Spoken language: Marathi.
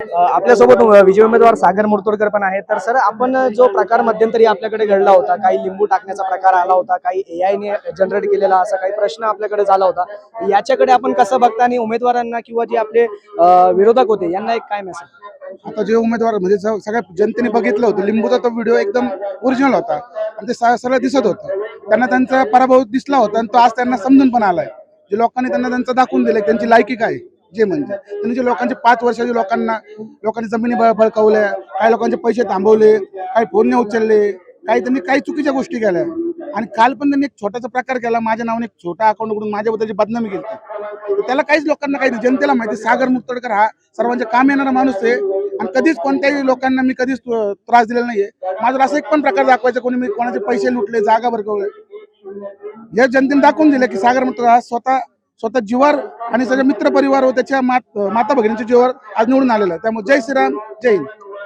आपल्यासोबत विजय उमेदवार सागर मुर्तोडकर पण आहे तर सर आपण जो प्रकार मध्यंतरी आपल्याकडे घडला होता काही लिंबू टाकण्याचा प्रकार आला होता काही एआय ने जनरेट केलेला असा काही प्रश्न आपल्याकडे झाला होता याच्याकडे आपण कसं बघता आणि उमेदवारांना किंवा जे आपले विरोधक होते यांना एक काय मेसेज आता जे उमेदवार म्हणजे सगळ्या जनतेने बघितलं होतं लिंबूचा तो व्हिडिओ एकदम ओरिजिनल होता. आणि ते सगळं सरळ दिसत होतं. त्यांना त्यांचा पराभव दिसला होता आणि तो आज त्यांना समजून पण आलाय. जे लोकांनी त्यांना त्यांचं दाखवून दिलं त्यांची लायकी काय जे म्हणजे त्यांनी जे लोकांचे पाच वर्षाचे लोकांना लोकांनी जमिनी बळकावल्या काही लोकांचे पैसे थांबवले काही फोन नाही उचलले काही त्यांनी काही चुकीच्या गोष्टी केल्या. आणि काल पण त्यांनी एक छोटासा प्रकार केला. माझ्या नावाने एक छोटा अकाउंट उघडून माझ्याबद्दलची बदनामी केली त्याला काहीच लोकांना काही जनतेला माहिती सागर मुतडकर हा सर्वांचे काम येणारा माणूस आहे. आणि कधीच कोणत्याही लोकांना मी कधीच त्रास दिलेला नाहीये. माझा असं एक पण प्रकार दाखवायचा कोणी मी कोणाचे पैसे लुटले जागा भरकवले. या जनतेने दाखवून दिले की सागर मुक्तोडकर हा स्वतः स्वतः जिवार आणि सगळ्या मित्र परिवार व त्याच्या मात माता भगिनीच्या जीवावर आज निवडून आलेला आहे. त्यामुळे जय श्रीराम जय हिंद.